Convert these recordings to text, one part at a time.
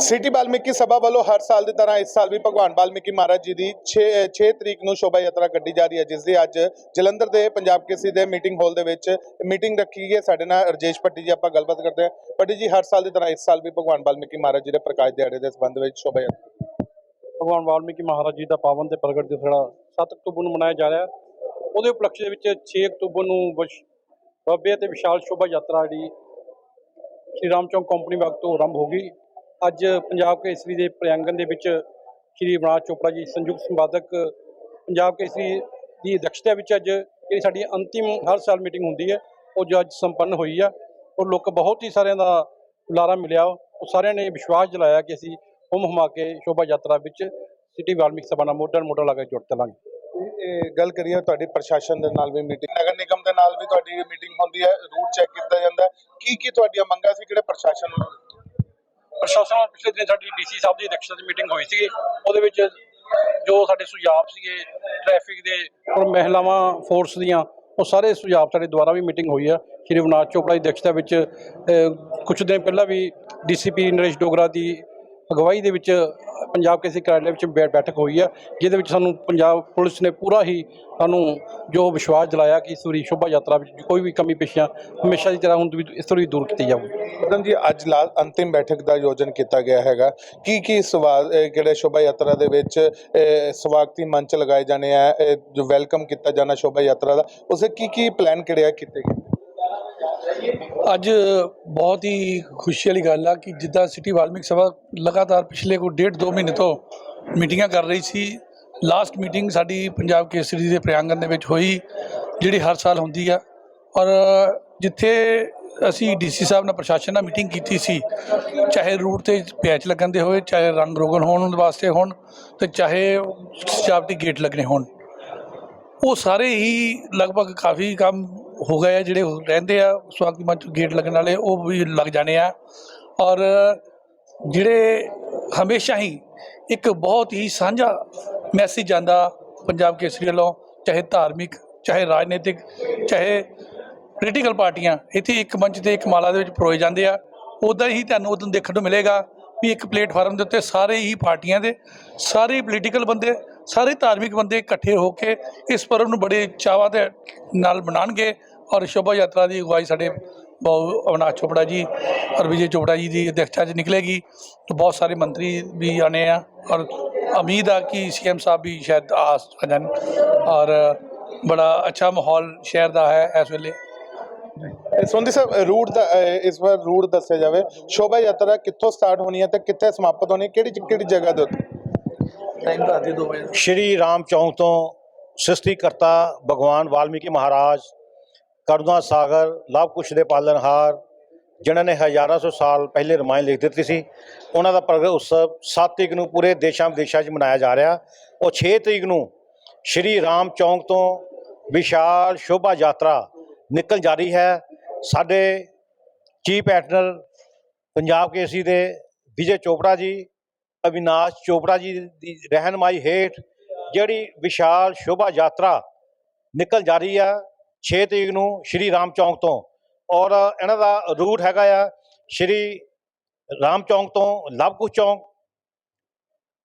City Balmiki Sabha ਵੱਲੋਂ ਹਰ ਸਾਲ ਦੀ ਤਰ੍ਹਾਂ ਇਸ ਸਾਲ ਵੀ ਭਗਵਾਨ ਬਾਲਮੀਕੀ ਮਹਾਰਾਜ ਜੀ ਦੀ 6 6 ਤਰੀਕ ਨੂੰ ਸ਼ੋਭਾ ਯਾਤਰਾ ਕੱਢੀ ਜਾ ਰਹੀ ਹੈ, ਜਿਸ ਦੀ ਅੱਜ ਜਲੰਧਰ ਦੇ ਪੰਜਾਬ ਕੇਸਰੀ ਦੇ ਮੀਟਿੰਗ ਹਾਲ ਦੇ ਵਿੱਚ ਮੀਟਿੰਗ ਰੱਖੀ ਗਈ ਹੈ। ਸਾਡੇ ਨਾਲ ਰਜੇਸ਼ ਭੱਟੀ ਜੀ, ਆਪਾਂ ਗੱਲਬਾਤ ਕਰਦੇ ਹਾਂ। ਭੱਟੀ ਜੀ, ਹਰ ਸਾਲ ਦੀ ਤਰ੍ਹਾਂ ਇਸ ਸਾਲ ਵੀ ਭਗਵਾਨ ਬਾਲਮੀਕੀ ਮਹਾਰਾਜ ਜੀ ਦੇ ਪ੍ਰਕਾਸ਼ ਦਿਹਾੜੇ ਦੇ ਸੰਬੰਧ ਵਿੱਚ ਸ਼ੋਭਾ ਯਾਤਰਾ ਭਗਵਾਨ ਵਾਲਮੀਕੀ ਮਹਾਰਾਜ ਜੀ ਦਾ ਪਾਵਨ ਤੇ ਪ੍ਰਗਟ ਦਿਵਸ 7 ਅਕਤੂਬਰ ਨੂੰ ਮਨਾਇਆ ਜਾ ਰਿਹਾ। ਉਹਦੇ ਉਪਲਕਸ਼ ਦੇ ਵਿੱਚ 6 ਅਕਤੂਬਰ ਨੂੰ ਵਿਸ਼- ਭव्य ਤੇ ਵਿਸ਼ਾਲ ਸ਼ੋਭਾ ਯਾਤਰਾ ਜਿਹੜੀ ਸ਼੍ਰੀ ਰਾਮ ਚੌਂਕ ਕੰਪਨੀ ਬਾਗ ਤੋਂ ਆਰੰਭ ਹੋ ਗਈ। ਅੱਜ ਪੰਜਾਬ ਕੇਸਰੀ ਦੇ ਪ੍ਰਿਆੰਗਨ ਦੇ ਵਿੱਚ ਸ਼੍ਰੀ ਬਰਾਜ ਚੋਪੜਾ ਜੀ, ਸੰਯੁਕਤ ਸੰਪਾਦਕ ਪੰਜਾਬ ਕੇਸਰੀ ਦੀ ਅਧਿਕਸ਼ਤਾ ਵਿੱਚ ਅੱਜ ਜਿਹੜੀ ਸਾਡੀ ਅੰਤਿਮ ਹਰ ਸਾਲ ਮੀਟਿੰਗ ਹੁੰਦੀ ਹੈ, ਉਹ ਜੋ ਅੱਜ ਸੰਪੰਨ ਹੋਈ ਆ, ਉਹ ਲੋਕ ਬਹੁਤ ਹੀ ਸਾਰਿਆਂ ਦਾ ਹੁਲਾਰਾ ਮਿਲਿਆ, ਉਹ ਸਾਰਿਆਂ ਨੇ ਵਿਸ਼ਵਾਸ ਜਲਾਇਆ ਕਿ ਅਸੀਂ ਹੁਮ ਹੁਮਾ ਕੇ ਸ਼ੋਭਾ ਯਾਤਰਾ ਵਿੱਚ ਸਿਟੀ ਵਾਲਮੀਕ ਸਭਾ ਨਾਲ ਮੋਢਾ ਮੋਢਾ ਲਾ ਕੇ ਜੁੜ ਚਲਾਂਗੇ। ਇਹ ਗੱਲ ਕਰੀਏ ਤੁਹਾਡੀ ਪ੍ਰਸ਼ਾਸਨ ਦੇ ਨਾਲ ਵੀ ਮੀਟਿੰਗ, ਨਗਰ ਨਿਗਮ ਦੇ ਨਾਲ ਵੀ ਤੁਹਾਡੀ ਮੀਟਿੰਗ ਹੁੰਦੀ ਹੈ, ਰੂਟ ਚੈੱਕ ਕੀਤਾ ਜਾਂਦਾ ਕੀ ਕੀ ਤੁਹਾਡੀਆਂ ਮੰਗਾਂ ਸੀ, ਕਿਹੜੇ ਪ੍ਰਸ਼ਾਸਨ ਨੂੰ ਪ੍ਰਸ਼ਾਸਨ ਨਾਲ ਪਿਛਲੇ ਦਿਨ ਸਾਡੀ ਡੀਸੀ ਸਾਹਿਬ ਦੀ ਅਧਿਕਸ਼ਤਾ 'ਚ ਮੀਟਿੰਗ ਹੋਈ ਸੀ ਉਹਦੇ ਵਿੱਚ ਜੋ ਸਾਡੇ ਸੁਝਾਅ ਸੀਗੇ, ਟ੍ਰੈਫਿਕ ਦੇ ਔਰ ਮਹਿਲਾਵਾਂ ਫੋਰਸ ਦੀਆਂ, ਉਹ ਸਾਰੇ ਸੁਝਾਅ ਸਾਡੇ ਦੁਆਰਾ ਵੀ ਮੀਟਿੰਗ ਹੋਈ ਆ। ਸ਼੍ਰੀ ਵਿਨਾਸ਼ ਚੋਪੜਾ ਦੀ ਅਧਿਕਸ਼ਤਾ ਵਿੱਚ ਕੁਝ ਦਿਨ ਪਹਿਲਾਂ ਵੀ ਡੀਸੀਪੀ ਨਰੇਸ਼ ਡੋਗਰਾ ਦੀ ਅਗਵਾਈ ਦੇ ਵਿੱਚ, ਪੰਜਾਬ ਕਿਸੇ ਕਾਰਜਾਲय ਵਿੱਚ ਬੈ- ਬੈਠਕ ਹੋਈ ਆ, ਜਿਹਦੇ ਵਿੱਚ ਸਾਨੂੰ ਪੰਜਾਬ ਪੁਲਿਸ ਨੇ ਪੂਰਾ ਹੀ ਸਾਨੂੰ ਜੋ ਵਿਸ਼ਵਾਸ ਦਿਲਾਇਆ ਕਿ ਇਸ ਵਾਰੀ ਸ਼ੋਭਾ ਯਾਤਰਾ ਵਿੱਚ ਕੋਈ ਵੀ ਕਮੀ ਪੇਸ਼ੀਆਂ ਹਮੇਸ਼ਾ ਦੀ ਤਰ੍ਹਾਂ ਹੁਣ ਵੀ ਇਸ ਤੋਂ ਵੀ ਦੂਰ ਕੀਤੀ ਜਾਊਗੀ। ਉਦਮ ਜੀ, ਅੱਜ ਲਾ ਅੰਤਿਮ ਬੈਠਕ ਦਾ ਆਯੋਜਨ ਕੀਤਾ ਗਿਆ ਹੈਗਾ। ਕੀ ਕੀ ਸਵਾਲ ਕਿਹੜੇ ਸ਼ੋਭਾ ਯਾਤਰਾ ਦੇ ਵਿੱਚ ਸਵਾਗਤੀ ਮੰਚ ਲਗਾਏ ਜਾਣੇ ਆ ਜੋ ਵੈਲਕਮ ਕੀਤਾ ਜਾਣਾ ਸ਼ੋਭਾ ਯਾਤਰਾ ਦਾ, ਉਸੇ ਕੀ ਕੀ ਪਲਾਨ ਕਿਹੜੇ ਆ ਕੀਤੇ ਗਏ? ਅੱਜ ਬਹੁਤ ਹੀ ਖੁਸ਼ੀ ਵਾਲੀ ਗੱਲ ਆ ਕਿ ਜਿੱਦਾਂ ਸਿਟੀ ਵਾਲਮੀਕ ਸਭਾ ਲਗਾਤਾਰ ਪਿਛਲੇ ਕੋਈ ਡੇਢ ਦੋ ਮਹੀਨੇ ਤੋਂ ਮੀਟਿੰਗਾਂ ਕਰ ਰਹੀ ਸੀ। ਲਾਸਟ ਮੀਟਿੰਗ ਸਾਡੀ ਪੰਜਾਬ ਕੇਸਰੀ ਦੇ ਪ੍ਰਿਆੰਗਨ ਦੇ ਵਿੱਚ ਹੋਈ, ਜਿਹੜੀ ਹਰ ਸਾਲ ਹੁੰਦੀ ਆ। ਔਰ ਜਿੱਥੇ ਅਸੀਂ ਡੀਸੀ ਸਾਹਿਬ ਨਾਲ ਪ੍ਰਸ਼ਾਸਨ ਨਾਲ ਮੀਟਿੰਗ ਕੀਤੀ ਸੀ, ਚਾਹੇ ਰੂਟ ਤੇ ਪੈਚ ਲੱਗਣ ਦੇ ਹੋਏ, ਚਾਹੇ ਰੰਗ ਰੋਗਨ ਹੋਣ ਵਾਸਤੇ ਹੋਣ ਤੇ ਚਾਹੇ ਸਜਾਵਟੀ ਗੇਟ ਲੱਗਣੇ ਹੋਣ। ਉਹ ਸਾਰੇ ਹੀ ਲਗਭਗ ਕਾਫੀ ਕੰਮ ਹੋ ਗਏ ਆ, ਜਿਹੜੇ ਰਹਿੰਦੇ ਆ ਸਵਾਗਤ ਮੰਚ ਗੇਟ ਲੱਗਣ ਵਾਲੇ, ਉਹ ਵੀ ਲੱਗ ਜਾਣੇ ਆ। ਔਰ ਜਿਹੜੇ ਹਮੇਸ਼ਾ ਹੀ ਇੱਕ ਬਹੁਤ ਹੀ ਸਾਂਝਾ ਮੈਸੇਜ ਜਾਂਦਾ ਪੰਜਾਬ ਕੇਸਰੀ ਵੱਲੋਂ, ਚਾਹੇ ਧਾਰਮਿਕ, ਚਾਹੇ ਰਾਜਨੀਤਿਕ, ਚਾਹੇ ਪੋਲੀਟੀਕਲ ਪਾਰਟੀਆਂ, ਇੱਥੇ ਇੱਕ ਮੰਚ ਤੇ ਇੱਕ ਮਾਲਾ ਦੇ ਵਿੱਚ ਪਰੋਏ ਜਾਂਦੇ ਆ। ਉਦਾਂ ਹੀ ਤੁਹਾਨੂੰ ਉਦੋਂ ਦੇਖਣ ਨੂੰ ਮਿਲੇਗਾ। ਵੀ ਇੱਕ ਪਲੇਟਫਾਰਮ ਦੇ ਉੱਤੇ ਸਾਰੇ ਹੀ ਪਾਰਟੀਆਂ ਦੇ, ਸਾਰੇ ਪੋਲੀਟੀਕਲ ਬੰਦੇ, ਸਾਰੇ ਧਾਰਮਿਕ ਬੰਦੇ ਇਕੱਠੇ ਹੋ ਕੇ ਇਸ ਪਰਬ ਨੂੰ ਬੜੇ ਚਾਵਾਂ ਦੇ ਨਾਲ ਮਨਾਣਗੇ ਔਰ ਸ਼ੋਭਾ ਯਾਤਰਾ ਦੀ ਅਗਵਾਈ ਸਾਡੇ ਬਹੁ ਅਵਨਾਸ਼ ਚੋਪੜਾ ਜੀ ਔਰ ਵਿਜੇ ਚੋਪੜਾ ਜੀ ਦੀ ਅਧਿਕਸ਼ਤਾ 'ਚ ਨਿਕਲੇਗੀ। ਤਾਂ ਬਹੁਤ ਸਾਰੇ ਮੰਤਰੀ ਵੀ ਆਣੇ ਆ ਔਰ ਉਮੀਦ ਆ ਕਿ ਸੀਐਮ ਸਾਹਿਬ ਵੀ ਸ਼ਾਇਦ ਆ ਜਾਣ ਔਰ ਬੜਾ ਅੱਛਾ ਮਾਹੌਲ ਸ਼ਹਿਰ ਦਾ ਹੈ ਇਸ ਵੇਲੇ। ਸੋਂਦੀ ਸਾਹਿਬ ਰੂਟ ਦਾ ਇਸ ਵਾਰ ਰੂਟ ਦੱਸਿਆ ਜਾਵੇ। ਸ਼ੋਭਾ ਯਾਤਰਾ ਕਿੱਥੋਂ ਸਟਾਰਟ ਹੋਣੀ ਹੈ ਤੇ ਕਿੱਥੇ ਸਮਾਪਤ ਹੋਣੀ ਹੈ? ਕਿਹੜੀ ਕਿਹੜੀ ਜਗ੍ਹਾ ਦੇ ਉੱਤੇ ਟਾਈਮ ਦੱਸ ਦਿਓ ਦੋ ਵਜੇ। ਸ਼੍ਰੀ ਰਾਮ ਚੌਂਕ ਤੋਂ ਸ੍ਰਿਸ਼ਟੀਕਰਤਾ ਭਗਵਾਨ ਵਾਲਮੀਕੀ ਮਹਾਰਾਜ ਕਰੁਣਾ ਸਾਗਰ ਲਵ ਕੁਸ਼ ਦੇ ਪਾਲਣਹਾਰ ਜਿਨ੍ਹਾਂ ਨੇ ਹਜ਼ਾਰਾਂ ਸੌ ਸਾਲ ਪਹਿਲੇ ਰਮਾਇਣ ਲਿਖ ਦਿੱਤੀ ਸੀ। ਉਹਨਾਂ ਦਾ ਪ੍ਰਗਟ ਉਤਸਵ 7 ਤਰੀਕ ਨੂੰ ਪੂਰੇ ਦੇਸ਼ਾਂ ਵਿਦੇਸ਼ਾਂ 'ਚ ਮਨਾਇਆ ਜਾ ਰਿਹਾ। ਉਹ 6 ਤਰੀਕ ਨੂੰ ਸ਼੍ਰੀ ਰਾਮ ਚੌਂਕ ਤੋਂ ਵਿਸ਼ਾਲ ਸ਼ੋਭਾ ਯਾਤਰਾ ਨਿਕਲ ਜਾ ਰਹੀ ਹੈ। ਸਾਡੇ ਚੀਫ ਐਡਮਿਰਲ ਪੰਜਾਬ ਕੇਸਰੀ ਦੇ ਵਿਜੇ ਚੋਪੜਾ ਜੀ, ਅਵਿਨਾਸ਼ ਚੋਪੜਾ ਜੀ ਦੀ ਰਹਿਨਮਾਈ ਹੇਠ ਜਿਹੜੀ ਵਿਸ਼ਾਲ ਸ਼ੋਭਾ ਯਾਤਰਾ ਨਿਕਲ ਜਾ ਰਹੀ ਆ 6 ਤਰੀਕ ਨੂੰ ਸ਼੍ਰੀ ਰਾਮ ਚੌਂਕ ਤੋਂ। ਔਰ ਇਹਨਾਂ ਦਾ ਰੂਟ ਹੈਗਾ ਆ ਸ਼੍ਰੀ ਰਾਮ ਚੌਂਕ ਤੋਂ ਲਵਕੁਸ਼ ਚੌਂਕ,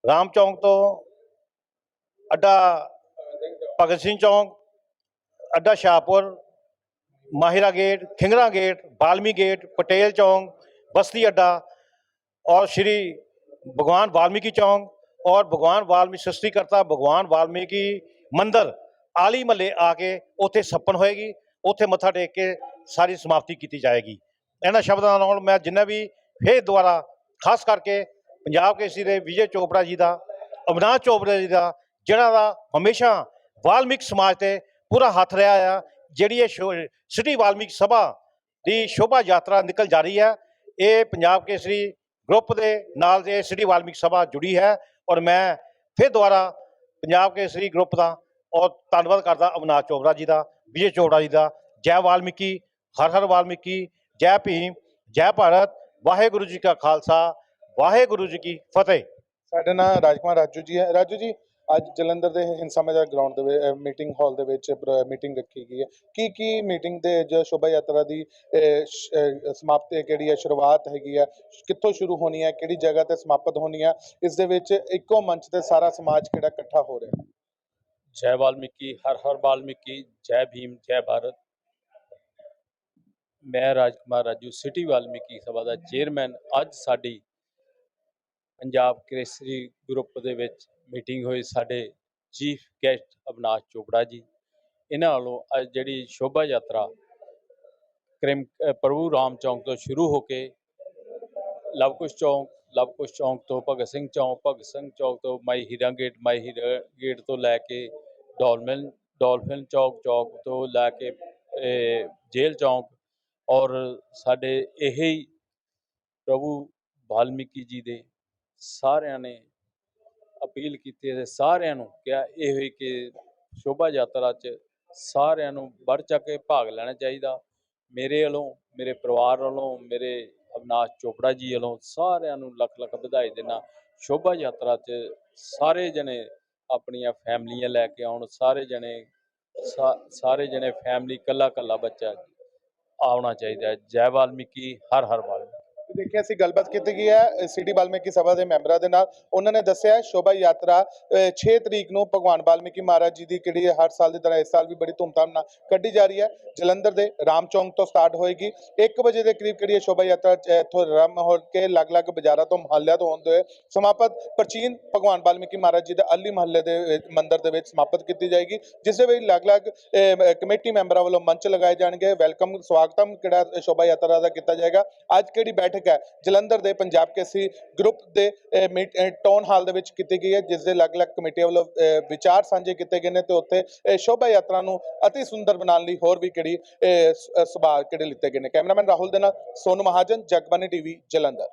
ਰਾਮ ਚੌਂਕ ਤੋਂ ਅੱਡਾ Bhagat Singh Chowk, Adda Shahpur Mahira gate Khingra gate Balmi gate Patel Chowk Basti Adda और श्री भगवान वाल्मीकि चौक और भगवान वाल्मीकि सृष्टिकर्ता भगवान वाल्मीकि ਮੰਦਰ ਆਲੀ ਮਹੱਲੇ ਆ ਕੇ ਉੱਥੇ ਸੱਪਣ ਹੋਏਗੀ ਉੱਥੇ ਮੱਥਾ ਟੇਕ ਕੇ ਸਾਰੀ ਸਮਾਪਤੀ ਕੀਤੀ ਜਾਏਗੀ ਇਹਨਾਂ ਸ਼ਬਦਾਂ ਨਾਲ ਮੈਂ ਜਿੰਨਾ ਵੀ ਫੇਰ ਦੁਆਰਾ ਖਾਸ ਕਰਕੇ ਪੰਜਾਬ ਕੇਸਰੀ ਦੇ ਵਿਜੇ ਚੋਪੜਾ ਜੀ ਦਾ ਅਵਨਾਸ਼ ਚੋਪੜਾ ਜੀ ਦਾ ਜਿਹੜਾ ਦਾ ਹਮੇਸ਼ਾ ਵਾਲਮੀਕ ਸਮਾਜ ਤੇ ਪੂਰਾ ਹੱਥ ਰਿਹਾ ਆ ਜਿਹੜੀ ਇਹ ਸ਼ੋ- ਸਿਟੀ ਵਾਲਮੀਕ ਸਭਾ ਦੀ ਸ਼ੋਭਾ ਯਾਤਰਾ ਨਿਕਲ ਜਾ ਰਹੀ ਹੈ, ਇਹ ਪੰਜਾਬ ਕੇਸਰੀ ਗਰੁੱਪ ਦੇ ਨਾਲ ਜੇ ਸਿਟੀ ਵਾਲਮੀਕ ਸਭਾ ਜੁੜੀ ਹੈ ਔਰ ਮੈਂ ਫਿਰ ਦੁਬਾਰਾ ਪੰਜਾਬ ਕੇਸਰੀ ਗਰੁੱਪ ਦਾ ਔਰ ਧੰਨਵਾਦ ਕਰਦਾ ਅਵਨਾਸ਼ ਚੋਪੜਾ ਜੀ ਦਾ, ਵਿਜੇ ਚੋਪੜਾ ਜੀ ਦਾ, ਜੈ ਵਾਲਮੀਕੀ, ਹਰ ਹਰ ਵਾਲਮੀਕੀ, ਜੈ ਭੀਮ, ਜੈ ਭਾਰਤ, ਵਾਹਿਗੁਰੂ ਜੀ ਕਾ ਖਾਲਸਾ, ਵਾਹਿਗੁਰੂ ਜੀ ਕੀ ਫਤਿਹ। ਸਾਡੇ ਨਾਲ ਰਾਜਕੁਮਾਰ ਰਾਜੂ ਜੀ ਹੈ। ਰਾਜੂ ਜੀ ਅੱਜ ਜਲੰਧਰ ਦੇ ਹਿੰਸਾ ਮੇਜਰ ਗਰਾਊਂਡ ਦੇ ਵਿੱਚ ਮੀਟਿੰਗ ਹਾਲ ਦੇ ਵਿੱਚ ਮੀਟਿੰਗ ਰੱਖੀ ਗਈ ਹੈ। ਕੀ ਕੀ ਮੀਟਿੰਗ ਦੇ ਜੋ ਸ਼ੋਭਾ ਯਾਤਰਾ ਦੀ ਸਮਾਪਤੀ ਕਿਹੜੀ ਹੈ? ਸ਼ੁਰੂਆਤ ਹੈਗੀ ਹੈ? ਕਿੱਥੋਂ ਸ਼ੁਰੂ ਹੋਣੀ ਹੈ? ਕਿਹੜੀ ਜਗ੍ਹਾ ਤੇ ਸਮਾਪਤ ਹੋਣੀ ਹੈ? ਇਸ ਦੇ ਵਿੱਚ ਇੱਕੋ ਮੰਚ ਤੇ ਸਾਰਾ ਸਮਾਜ ਕਿਹੜਾ ਇਕੱਠਾ ਹੋ ਰਿਹਾ? ਹੈ ਜੈ ਵਾਲਮੀਕੀ, ਹਰ ਹਰ ਵਾਲਮੀਕੀ, ਜੈ ਭੀਮ, ਜੈ ਭਾਰਤ। ਮੈਂ ਰਾਜਕੁਮਾਰ ਰਾਜੂ, ਸਿਟੀ ਵਾਲਮੀਕੀ ਸਭਾ ਦਾ ਚੇਅਰਮੈਨ ਅੱਜ ਸਾਡੀ ਪੰਜਾਬ ਕੇਸਰੀ ਗਰੁੱਪ ਦੇ ਵਿੱਚ ਮੀਟਿੰਗ ਹੋਈ ਸਾਡੇ ਚੀਫ ਗੈਸਟ ਅਵਨਾਸ਼ ਚੋਪੜਾ ਜੀ। ਇਹਨਾਂ ਵੱਲੋਂ ਅੱਜ ਜਿਹੜੀ ਸ਼ੋਭਾ ਯਾਤਰਾ ਕ੍ਰਿਮ ਪ੍ਰਭੂ ਰਾਮ ਚੌਂਕ ਤੋਂ ਸ਼ੁਰੂ ਹੋ ਕੇ ਲਵਕੁਸ਼ ਚੌਂਕ ਲਵਕੁਸ਼ ਚੌਂਕ ਤੋਂ ਭਗਤ ਸਿੰਘ ਚੌਂਕ ਭਗਤ ਸਿੰਘ ਚੌਂਕ ਤੋਂ ਮਾਈ ਹੀਰਾ ਗੇਟ ਮਾਈ ਹੀਰਾ ਗੇਟ ਤੋਂ ਲੈ ਕੇ ਡਾਲਮਿਨ ਡੋਲਫਿਨ ਚੌਕ ਚੌਕ ਤੋਂ ਲੈ ਕੇ ਇਹ, ਜੇਲ੍ਹ ਚੌਂਕ ਔਰ ਸਾਡੇ ਇਹ ਹੀ ਪ੍ਰਭੂ ਵਾਲਮੀਕੀ ਜੀ ਦੇ ਸਾਰਿਆਂ ਨੇ ਅਪੀਲ ਕੀਤੀ ਤੇ ਸਾਰਿਆਂ ਨੂੰ ਕਿਹਾ ਇਹ ਹੋਈ ਕਿ ਸ਼ੋਭਾ ਯਾਤਰਾ 'ਚ ਸਾਰਿਆਂ ਨੂੰ ਵੱਧ ਚੱਕ ਕੇ ਭਾਗ ਲੈਣਾ ਚਾਹੀਦਾ। ਮੇਰੇ ਵੱਲੋਂ, ਮੇਰੇ ਪਰਿਵਾਰ ਵੱਲੋਂ, ਮੇਰੇ ਅਵਨਾਸ਼ ਚੋਪੜਾ ਜੀ ਵੱਲੋਂ ਸਾਰਿਆਂ ਨੂੰ ਲੱਖ ਲੱਖ ਵਧਾਈ ਦੇਣਾ ਸ਼ੋਭਾ ਯਾਤਰਾ 'ਚ ਸਾਰੇ ਜਣੇ ਆਪਣੀਆਂ ਫੈਮਲੀਆਂ ਲੈ ਕੇ ਆਉਣ, ਸਾਰੇ ਜਣੇ ਸਾ- ਸਾਰੇ ਜਣੇ ਫੈਮਲੀ ਕੱਲਾ ਕੱਲਾ ਬੱਚਾ ਆਉਣਾ ਚਾਹੀਦਾ। ਜੈ ਵਾਲਮੀਕੀ, ਹਰ ਹਰ ਵਾਲਮੀਕੀ ਦੇਖਿਆ ਸੀ ਗੱਲਬਾਤ ਕੀਤੀ ਗਈ ਹੈ ਸਿਟੀ ਵਾਲਮੀਕੀ ਸਭਾ ਦੇ ਮੈਂਬਰਾਂ ਦੇ ਨਾਲ। ਉਹਨਾਂ ਨੇ ਦੱਸਿਆ ਸ਼ੋਭਾ ਯਾਤਰਾ ਅ, 6 ਤਰੀਕ ਨੂੰ ਭਗਵਾਨ ਵਾਲਮੀਕੀ ਮਹਾਰਾਜ ਜੀ ਦੀ ਕਿਹੜੀ ਹਰ ਸਾਲ ਦੀ ਤਰ੍ਹਾਂ ਇਸ ਸਾਲ ਵੀ ਬੜੀ ਧੂਮਧਾਮ ਨਾਲ ਕੱਢੀ ਜਾ ਰਹੀ ਹੈ। ਜਲੰਧਰ ਦੇ ਰਾਮ ਚੌਂਕ ਤੋਂ ਸਟਾਰਟ ਹੋਏਗੀ। 1 ਵਜੇ ਦੇ ਕਰੀਬ ਕਿਹੜੀ ਸ਼ੋਭਾ ਯਾਤਰਾ ਇੱਥੋਂ ਰਮ ਹੋ ਕੇ ਅਲੱਗ-ਅਲੱਗ ਬਾਜ਼ਾਰਾਂ ਤੋਂ ਮੁਹੱਲਿਆਂ ਤੋਂ ਹੁੰਦੇ ਹੋਏ ਸਮਾਪਤ ਪ੍ਰਾਚੀਨ ਭਗਵਾਨ ਵਾਲਮੀਕੀ ਮਹਾਰਾਜ ਜੀ ਦੇ ਅਲੀ ਮਹੱਲੇ ਦੇ ਵਿੱਚ- ਮੰਦਿਰ ਦੇ ਵਿੱਚ ਸਮਾਪਤ ਕੀਤੀ ਜਾਏਗੀ ਜਿਸ ਦੇ ਵਿੱਚ ਅਲੱਗ-ਅਲੱਗ ਕਮੇਟੀ ਮੈਂਬਰਾਂ ਵੱਲੋਂ ਮੰਚ ਲਗਾਏ ਜਾਣਗੇ। ਵੈਲਕਮ ਸਵਾਗਤਮ ਕਿਹੜਾ ਸ਼ੋਭਾ ਯਾਤਰਾ ਦਾ ਕੀਤਾ ਜਾਏਗਾ। ਅੱਜ ਕਿਹੜੀ ਬੈਠਕ ਹੈ ਜਲੰਧਰ ਦੇ ਪੰਜਾਬ ਕੇਸਰੀ ਗਰੁੱਪ ਦੇ ਟਾਊਨ ਹਾਲ ਦੇ ਵਿੱਚ ਕੀਤੀ ਗਈ ਹੈ ਜਿਸ ਦੇ ਅਲੱਗ-ਅਲੱਗ ਕਮੇਟੀਆਂ ਵੱਲੋਂ ਅ, ਵਿਚਾਰ ਸਾਂਝੇ ਕੀਤੇ ਗਏ ਨੇ ਤੇ ਉੱਥੇ ਅ, ਸ਼ੋਭਾ ਯਾਤਰਾ ਨੂੰ ਅਤੀ ਸੁੰਦਰ ਬਣਾਉਣ ਲਈ ਹੋਰ ਵੀ ਕਿਹੜੀ ਅ, ਸੁਭਾਅ ਕਿਹੜੇ ਲਿੱਤੇ ਗਏ ਨੇ। ਕੈਮਰਾਮੈਨ ਰਾਹੁਲ ਦੇ ਨਾਲ ਸੋਨੂ ਮਹਾਜਨ ਜਗਬਾਨੀ ਟੀਵੀ ਜਲੰਧਰ।